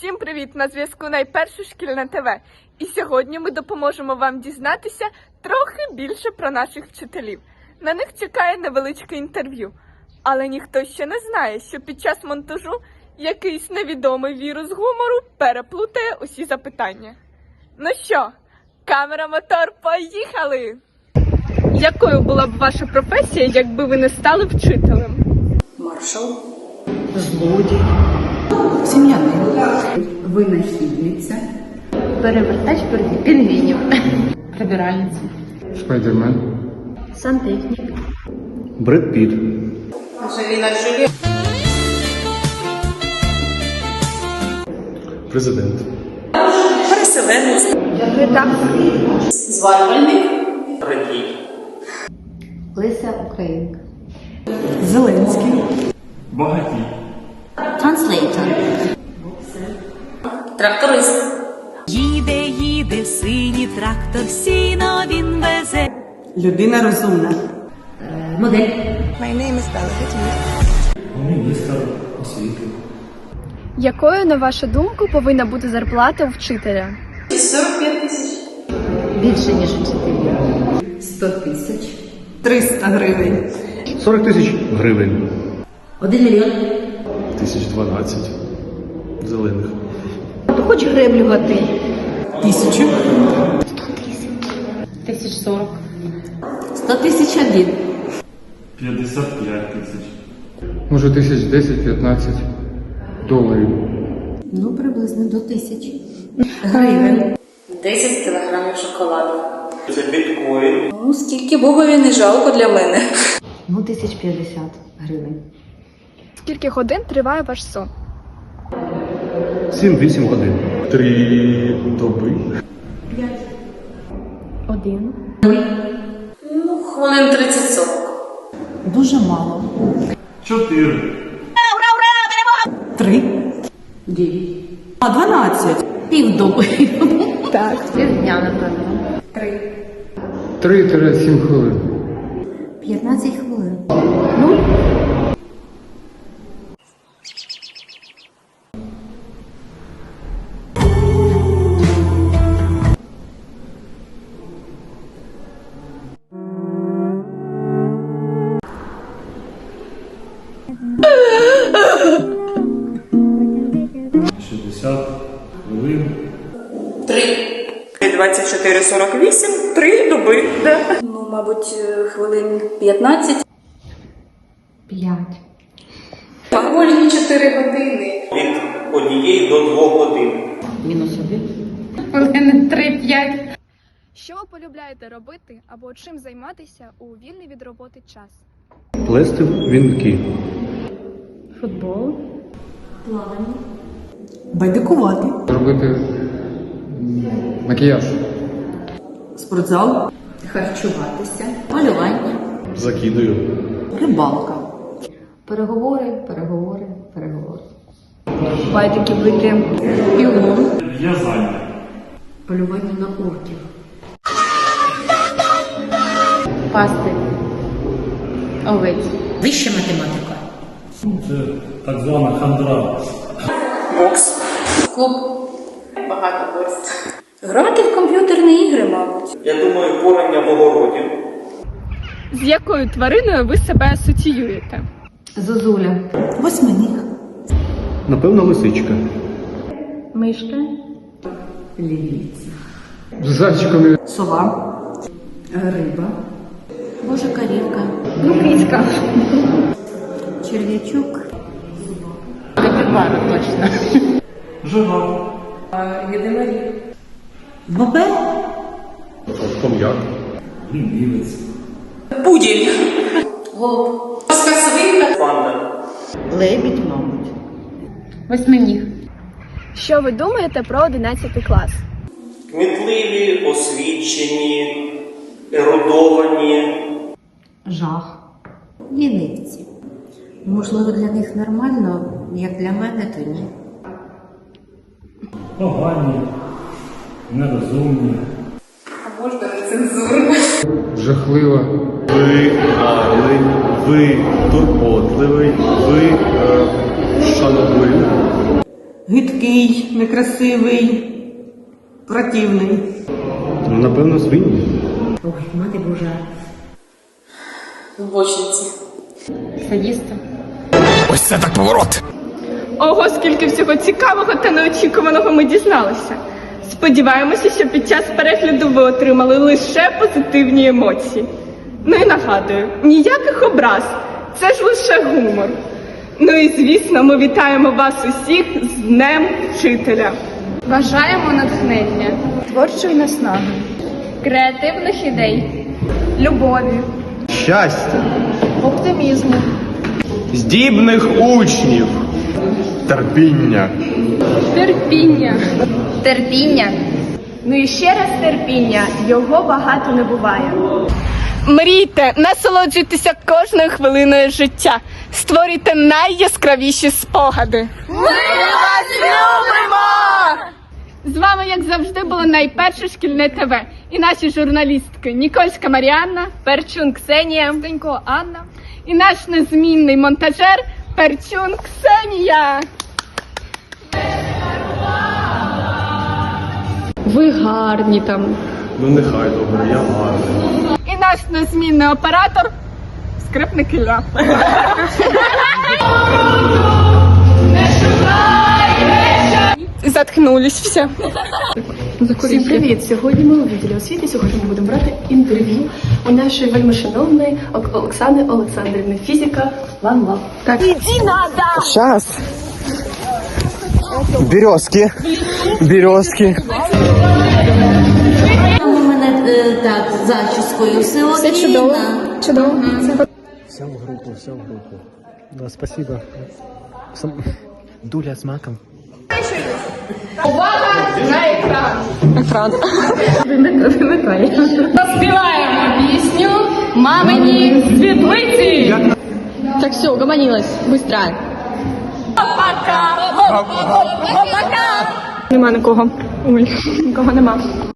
Всім привіт! На зв'язку найперше шкільне ТВ. І сьогодні ми допоможемо вам дізнатися трохи більше про наших вчителів. На них чекає невеличке інтерв'ю. Але ніхто ще не знає, що під час монтажу якийсь невідомий вірус гумору переплутає усі запитання. Ну що, камера мотор, поїхали! Якою була б ваша професія, якби ви не стали вчителем? маршал, злодій, сім'янин, винахідниця, Перевертач пінгвінів. Прибиральниця. Спайдермен. Сантехнік. Бред Піт. Президент. переселенець, Редактор. зварювальник, Леся Українка. Зеленський, Багатій. Транслейтор. тракторист, Їде, їде синій трактор, сіно він везе. людина розумна, Модель. Міністр освіти. Якою, на вашу думку, повинна бути зарплата у вчителя? 45 тисяч, Більше, ніж вчителів. 100 тисяч. 300 гривень, 40 тисяч гривень. Один мільйон. Тисяч 12 зелених. То хоч греблю гати. тисячу, Тисяч сорок. Сто тисяч один. 55 тисяч. Може тисяч 10-15 доларів. Ну, приблизно до тисяч. гривень, 10 кілограмів шоколаду. Це біткоін. Ну, скільки богові не жалко для мене. Ну, тисяч п'ятдесят гривень. Скільки годин триває ваш сон? 7-8 годин. Три доби. Один. Ну, хвилин 30-40. дуже мало, 4. три, Дев'ять. а 12, Півдоби. Так. Півдня, напевно. 3-7 хвилин. 15 хвилин. Шістдесят хвилин. 24-48, три доби, Ну, мабуть, е, хвилин 15. П'ять. А кожні 4 години. від однієї до двох годин. Мінус один. Хвилини три-п'ять. Що ви полюбляєте робити або чим займатися у вільний від роботи час? Плести вінки. Футбол. Плавання. Байдикувати, Робити макіяж. спортзал, Харчуватися. Малювання. Закидую. рибалка, Переговори, переговори, переговори. Байдики великі. Пілон. В'язання. Полювання на орків. Пасти. Овець. Вища математика. Це так звана хандра. Бокс. Клуб. Багатоборств. Грати в комп'ютерні ігри, мабуть. Я думаю, порання в огороді. З якою твариною ви себе асоціюєте? Зозуля. восьминіг, Напевно, лисичка. Мишка. Лівіця. З зайчиками. сова, риба, корівка. Ну, кицька. Черв'ячок. Капібара точно. Жираф. бобер, Хом'як. Лінивець. пуділь, Голуб. Панда. Лебідь, мабуть. Восьминіг. Що ви думаєте про 11 клас? Кмітливі, освічені, ерудовані. Жах. Лінивці. Можливо, для них нормально, як для мене, то ні. Погані. Нерозумні. Жахлива. Ви гарний, ви турботливий, ви е, шанобливий. Гидкий, некрасивий, противний. Ну, напевно, свині. Ой, мати Божа. Вбочинці. Садіста. Ого, скільки всього цікавого та неочікуваного ми дізналися. Сподіваємося, що під час перегляду ви отримали лише позитивні емоції. Ну і нагадую, ніяких образ, це ж лише гумор. Ну і звісно, ми вітаємо вас усіх з Днем Вчителя. Бажаємо натхнення, творчої наснаги, креативних ідей, любові, Щастя, оптимізму. здібних учнів, терпіння. Терпіння. Терпіння. Ну і ще раз терпіння. Його багато не буває. Мрійте, насолоджуйтеся кожною хвилиною життя. Створюйте найяскравіші спогади. Ми вас любимо! З вами, як завжди, було найперше шкільне ТВ. І наші журналістки Нікольська Маріанна, Перчун Ксенія, Денько Анна і наш незмінний монтажер Перчун Ксенія. Ви гарні там. Ну нехай добре, я гарний. І наш незмінний оператор скрипник Ілля. Заткнулись все. Всім привіт! Сьогодні ми у відділі освіти. Сьогодні ми будемо брати інтерв'ю у нашої вельмишановної Ок- Олександри Олександрівни, фізика Ван Лав. Так. Сейчас. Березки. Березки. Так, зачіскою все окей. Все чудово. Чудово. Все в группу, все в группу. Да, спасибо. Сам- Дуля с маком. Увага на екран. Вимикай. Заспіваємо пісню Мамині світлиці. Так, все, угомонилась. Быстро. Пока. Пока. Нема нікого. Ой, нікого нема.